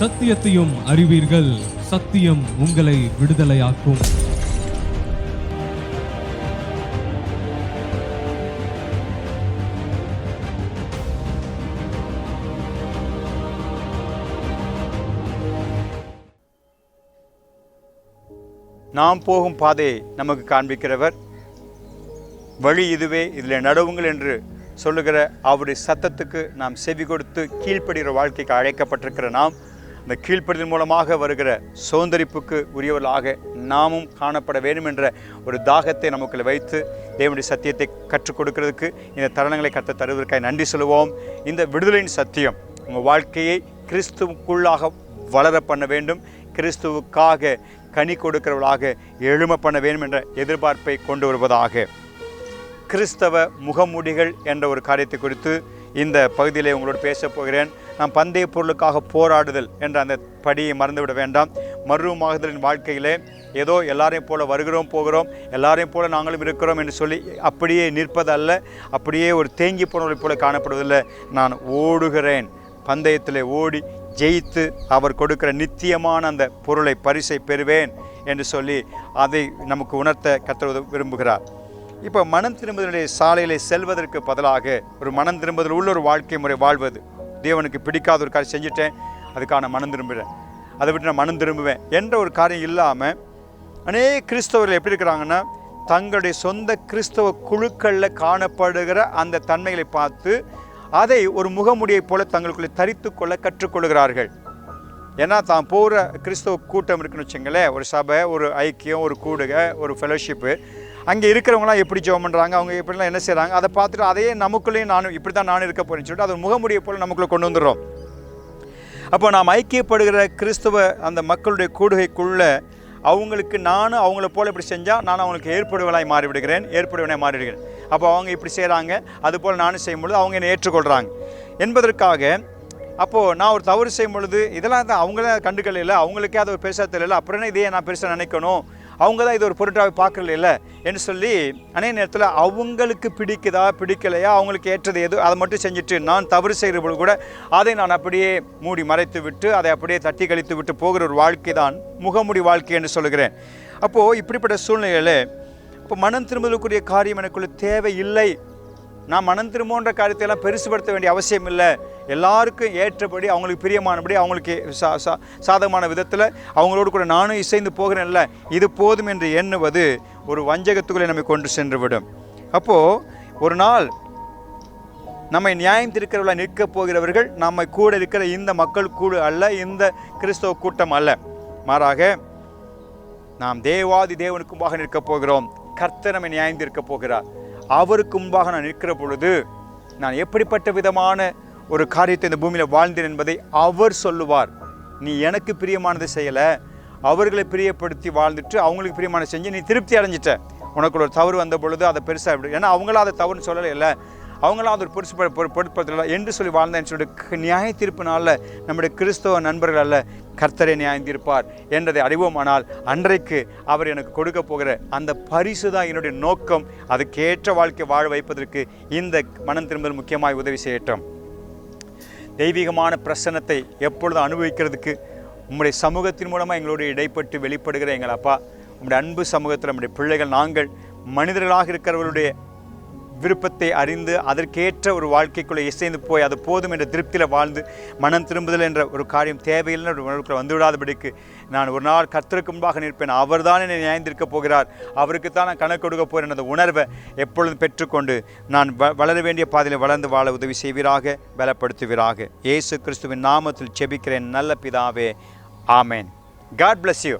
சத்தியத்தையும் அறிவீர்கள். சத்தியம் உங்களை விடுதலையாக்கும். நாம் போகும் பாதையை நமக்கு காண்பிக்கிறவர். வழி இதுவே இதில் நடவுங்கள் என்று சொல்லுகிற அவருடைய சத்தத்துக்கு நாம் செவி கொடுத்து கீழ்ப்படுகிற வாழ்க்கைக்கு அழைக்கப்பட்டிருக்கிற நாம் இந்த கீழ்ப்படுதல் மூலமாக வருகிற சோந்தரிப்புக்கு உரியவர்களாக நாமும் காணப்பட வேண்டும் என்ற ஒரு தாகத்தை நமக்குள்ள வைத்து தேவனுடைய சத்தியத்தை கற்றுக் கொடுக்கிறதுக்கு இந்த தருணங்களை கற்று தருவதற்காக நன்றி சொல்லுவோம். இந்த விடுதலையின் சத்தியம் உங்கள் வாழ்க்கையை கிறிஸ்துவுக்குள்ளாக வளர பண்ண வேண்டும். கிறிஸ்துவுக்காக கனி கொடுக்கிறவர்களாக எழும பண்ண வேண்டும் என்ற எதிர்பார்ப்பை கொண்டு வருவதாக. கிறிஸ்தவ முகமூடிகள் என்ற ஒரு காரியத்தை குறித்து இந்த பகுதியில் உங்களோடு பேசப் போகிறேன். நாம் பந்தய பொருளுக்காக போராடுதல் என்ற அந்த படியை மறந்துவிட வேண்டாம். மறுரூமாகுதலின் வாழ்க்கையிலே ஏதோ எல்லாரையும் போல வருகிறோம் போகிறோம் எல்லாரையும் போல நாங்களும் இருக்கிறோம் என்று சொல்லி அப்படியே நிற்பதல்ல. அப்படியே ஒரு தேங்கி போனவர்களைப் போல காணப்படுவதில்லை. நான் ஓடுகிறேன். பந்தயத்தில் ஓடி ஜெயித்து அவர் கொடுக்கிற நித்தியமான அந்த பொருளை பரிசை பெறுவேன் என்று சொல்லி அதை நமக்கு உணர்த்த கத்துவது விரும்புகிறார். இப்போ மனம் திரும்புதலுடைய சாலையிலே செல்வதற்கு பதிலாக ஒரு மனம் திரும்புதல் உள்ள ஒரு வாழ்க்கை முறை வாழ்வது தேவனுக்கு பிடிக்காத ஒரு காரியம் செஞ்சுட்டேன் அதுக்கான மனம் திரும்புகிறேன் அதை விட்டு நான் மனம் திரும்புவேன் என்ற ஒரு காரியம் இல்லாமல் அநேக கிறிஸ்தவர்கள் எப்படி இருக்கிறாங்கன்னா தங்களுடைய சொந்த கிறிஸ்தவ குழுக்களில் காணப்படுகிற அந்த தன்மைகளை பார்த்து அதை ஒரு முகமுடியை போல தங்களுக்குள்ளே தரித்து கொள்ள கற்றுக்கொள்கிறார்கள். ஏன்னா தான் போகிற கிறிஸ்தவ கூட்டம் இருக்குன்னு வச்சுங்களேன் ஒரு சபை ஒரு ஐக்கியம் ஒரு கூடுகை ஒரு ஃபெலோஷிப்பு அங்கே இருக்கிறவங்களாம் எப்படி ஜோம் பண்ணுறாங்க அவங்க எப்படிலாம் என்ன செய்கிறாங்க அதை பார்த்துட்டு அதையே நமக்குள்ளேயும் நானும் இப்படி தான் நானும் இருக்க போகிறேன்னு சொல்லிட்டு அது முகமுடியை போல் நமக்குள்ளே கொண்டு வந்துடுறோம். அப்போ நாம் ஐக்கியப்படுகிற கிறிஸ்தவ அந்த மக்களுடைய கூடுகைக்குள்ளே அவங்களுக்கு நானும் அவங்கள போல் இப்படி செஞ்சால் நான் அவங்களுக்கு ஏற்படுவனாய் மாறிவிடுகிறேன் ஏற்படுவனாய் மாறிவிடுகிறேன். அப்போ அவங்க இப்படி செய்கிறாங்க அதுபோல் நானும் செய்யும்பொழுது அவங்க என்னை ஏற்றுக்கொள்கிறாங்க என்பதற்காக அப்போது நான் ஒரு தவறு செய்யும் பொழுது இதெல்லாம் தான் அவங்கள கண்டுக்கல அவங்களுக்கே அது ஒரு பெருசாக தெரியல. அப்புறம் இதையே நான் பெருசாக நினைக்கணும். அவங்க தான் இது ஒரு பொருட்டாக பார்க்கல என்று சொல்லி அநேக நேரத்தில் அவங்களுக்கு பிடிக்குதா பிடிக்கலையா அவங்களுக்கு ஏற்றது எது அதை மட்டும் செஞ்சுட்டு நான் தவறு செய்கிற பொழுது கூட அதை நான் அப்படியே மூடி மறைத்து விட்டு அதை அப்படியே தட்டி கழித்து விட்டு போகிற ஒரு வாழ்க்கை தான் முகமுடி வாழ்க்கை என்று சொல்லுகிறேன். அப்போது இப்படிப்பட்ட சூழ்நிலையில் இப்போ மனம் திரும்பக்கூடிய காரியம் எனக்குள்ள தேவை இல்லை நான் மனம் திரும்புன்ற காரியத்தையெல்லாம் பெருசுபடுத்த வேண்டிய அவசியம் இல்லை. எல்லாருக்கும் ஏற்றபடி அவங்களுக்கு பிரியமானபடி அவங்களுக்கு சா சா சாதகமான விதத்தில் அவங்களோடு கூட நானும் இசைந்து போகிறேன்ல. இது போதும் என்று எண்ணுவது ஒரு வஞ்சகத்துக்குள்ளே நம்மை கொண்டு சென்று விடும் அப்போது ஒரு நாள் நம்மை நியாயம் திருக்கிறவர்களாக நிற்கப் போகிறவர்கள் நம்மை கூட இருக்கிற இந்த மக்கள் கூடு அல்ல இந்த கிறிஸ்தவ கூட்டம் அல்ல. மாறாக நாம் தேவாதி தேவனுக்குமாக நிற்கப் போகிறோம். கர்த்தர் நம்மை நியாயம் தீர்க்கப் போகிறார். அவருக்கு முன்பாக நான் நிற்கிற பொழுது நான் எப்படிப்பட்ட விதமான ஒரு காரியத்தை இந்த பூமியில் வாழ்ந்தேன் என்பதை அவர் சொல்லுவார். நீ எனக்கு பிரியமானதை செய்யலை அவர்களை பிரியப்படுத்தி வாழ்ந்துட்டு அவங்களுக்கு பிரியமான செஞ்சு நீ திருப்தி அடைஞ்சிட்ட. உனக்கு ஒரு தவறு வந்த பொழுது அதை பெருசாக விடு. ஏன்னா அவங்களும் அதை தவறுன்னு சொல்லலை இல்லை அவங்களாம் அதை ஒரு பெருசு பொருட்படுத்தல என்று சொல்லி வாழ்ந்தேன்னு சொல்லிட்டு நியாய தீர்ப்பினால நம்முடைய கிறிஸ்தவ நண்பர்கள் அல்ல கர்த்தரை நியாயந்திருப்பார் என்றதை அறிவோமானால் அன்றைக்கு அவர் எனக்கு கொடுக்க போகிற அந்த பரிசு தான் என்னுடைய நோக்கம். அதுக்கேற்ற வாழ்க்கை வாழ வைப்பதற்கு இந்த மனம் திரும்பல் முக்கியமாய் உதவி செய்யட்டும். தெய்வீகமான பிரசன்னத்தை எப்பொழுதும் அனுபவிக்கிறதுக்கு உம்முடைய சமூகத்தின் மூலமாக எங்களோடு இடைப்பட்டு வெளிப்படுகிற எங்கள் அப்பா உம்முடைய அன்பு சமூகத்தில் நம்முடைய பிள்ளைகள் நாங்கள் மனிதர்களாக இருக்கிறவர்களுடைய விருப்பத்தை அறிந்து அதற்கேற்ற ஒரு வாழ்க்கைக்குள்ளே இசைந்து போய் அது போதும் என்ற திருப்தியில் வாழ்ந்து மனம் திரும்புதல் என்ற ஒரு காரியம் தேவையில்லை ஒரு உணர்வுக்குள்ள வந்து விடாதபடிக்கு நான் ஒரு நாள் கர்த்தருக்கு முன்பாக நிற்பேன். அவர் தான் என்னை நியாயந்திருக்க போகிறார். அவருக்கு தான் நான் கணக்கு கொடுக்க போகிறேன் அந்த உணர்வை எப்பொழுதும் பெற்றுக்கொண்டு நான் வ வளர வேண்டிய பாதையில் வளர்ந்து வாழ உதவி செய்வீராக பலப்படுத்துவீராக. இயேசு கிறிஸ்துவின் நாமத்தில் செபிக்கிறேன். நல்ல பிதாவே. ஆமேன். God bless you